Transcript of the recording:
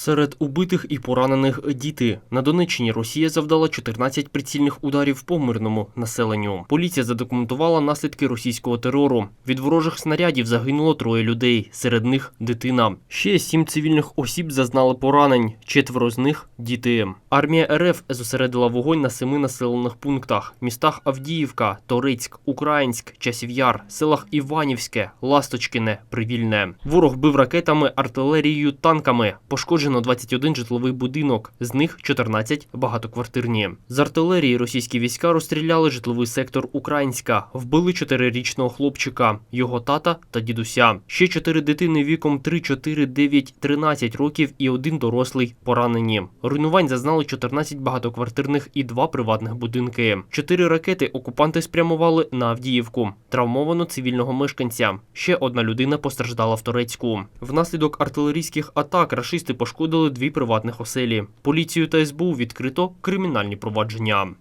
Серед убитих і поранених діти. На Донеччині Росія завдала 14 прицільних ударів по мирному населенню. Поліція задокументувала наслідки російського терору. Від ворожих снарядів загинуло троє людей, серед них дитина. Ще сім цивільних осіб зазнали поранень, четверо з них діти. Армія РФ зосередила вогонь на семи населених пунктах: містах Авдіївка, Торицьк, Українськ, Часів'яр, селах Іванівське, Ласточкине, Привільне. Ворог бив ракетами, артилерією, танками. Пошкоджено 21 житловий будинок, з них 14 багатоквартирні. З артилерії російські війська розстріляли житловий сектор Українська, вбили чотирирічного хлопчика, його тата та дідуся. Ще чотири дитини віком 3, 4, 9, 13 років і один дорослий поранені. Руйнувань зазнали 14 багатоквартирних і два приватних будинки. Чотири ракети окупанти спрямували на Авдіївку. Травмовано цивільного мешканця. Ще одна людина постраждала в Торецьку. Внаслідок артилерійських атак рашисти пошкодили дві приватних оселі. Поліцію та СБУ відкрито кримінальні провадження.